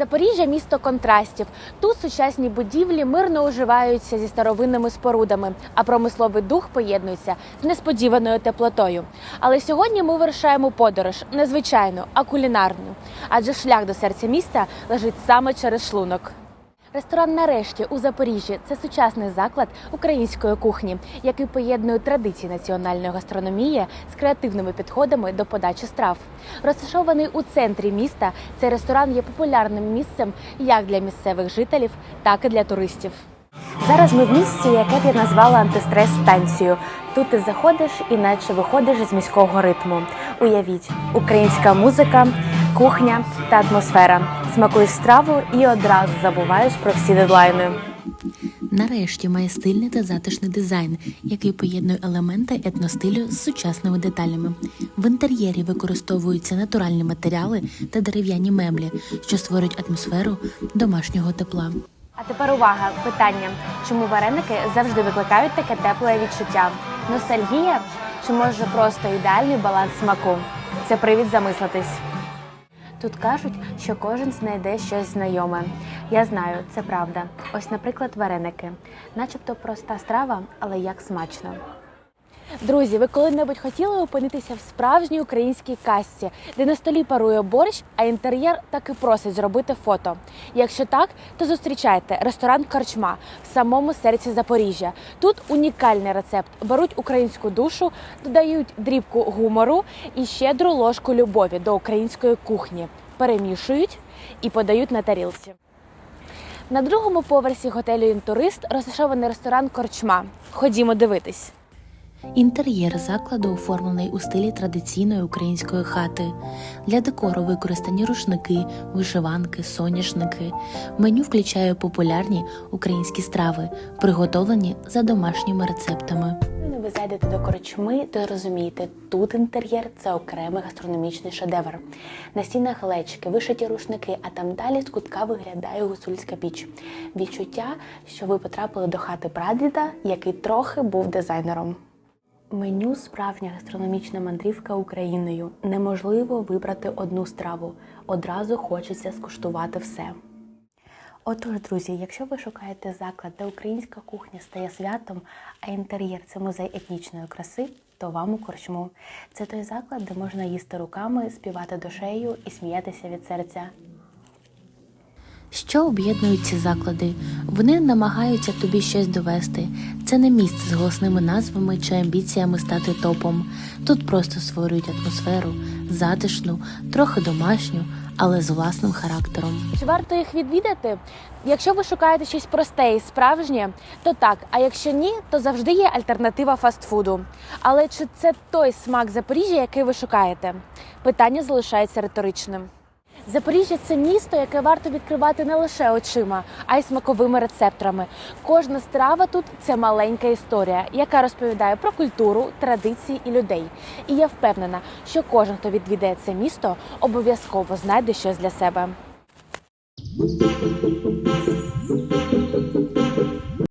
Запоріжжя місто контрастів. Тут сучасні будівлі мирно уживаються зі старовинними спорудами, а промисловий дух поєднується з несподіваною теплотою. Але сьогодні ми вирушаємо подорож не звичайну, а кулінарну. Адже шлях до серця міста лежить саме через шлунок. Ресторан нарешті у Запоріжжі це сучасний заклад української кухні, який поєднує традиції національної гастрономії з креативними підходами до подачі страв. Розташований у центрі міста, цей ресторан є популярним місцем як для місцевих жителів, так і для туристів. Зараз ми в місці, яке б я назвала антистрес станцією. Тут ти заходиш і наче виходиш з міського ритму. Уявіть, українська музика, кухня та атмосфера. Смакуєш страву і одразу забуваєш про всі дедлайни. Нарешті має стильний та затишний дизайн, який поєднує елементи етностилю з сучасними деталями. В інтер'єрі використовуються натуральні матеріали та дерев'яні меблі, що створюють атмосферу домашнього тепла. А тепер увага, питання: чому вареники завжди викликають таке тепле відчуття? Ностальгія чи може просто ідеальний баланс смаку? Це привід замислитись. Тут кажуть, що кожен знайде щось знайоме. Я знаю, це правда. Ось, наприклад, вареники, начебто проста страва, але як смачно. Друзі, ви коли-небудь хотіли опинитися в справжній українській касці, де на столі парує борщ, а інтер'єр так і просить зробити фото. Якщо так, то зустрічайте ресторан Корчма в самому серці Запоріжжя. Тут унікальний рецепт. Беруть українську душу, додають дрібку гумору і щедру ложку любові до української кухні, перемішують і подають на тарілці. На другому поверсі готелю «Інтурист» розташований ресторан Корчма. Ходімо дивитись. Інтер'єр закладу оформлений у стилі традиційної української хати. Для декору використані рушники, вишиванки, соняшники. Меню включає популярні українські страви, приготовлені за домашніми рецептами. Ви зайдете до корчми, то розумієте, тут інтер'єр це окремий гастрономічний шедевр. На стінах глечики, вишиті рушники, а там далі з кутка виглядає гусульська піч. Відчуття, що ви потрапили до хати прадіда, який трохи був дизайнером. Меню справжня гастрономічна мандрівка Україною. Неможливо вибрати одну страву. Одразу хочеться скуштувати все. Отож, друзі, якщо ви шукаєте заклад, де українська кухня стає святом, а інтер'єр це музей етнічної краси, то вам у корчму. Це той заклад, де можна їсти руками, співати душею і сміятися від серця. Що об'єднують ці заклади? Вони намагаються тобі щось довести. Це не місце з голосними назвами чи амбіціями стати топом. Тут просто створюють атмосферу, затишну, трохи домашню, але з власним характером. Чи варто їх відвідати? Якщо ви шукаєте щось просте і справжнє, то так. А якщо ні, то завжди є альтернатива фастфуду. Але чи це той смак Запоріжжя, який ви шукаєте? Питання залишається риторичним. Запоріжжя це місто, яке варто відкривати не лише очима, а й смаковими рецепторами. Кожна страва тут це маленька історія, яка розповідає про культуру, традиції і людей. І я впевнена, що кожен, хто відвідає це місто, обов'язково знайде щось для себе.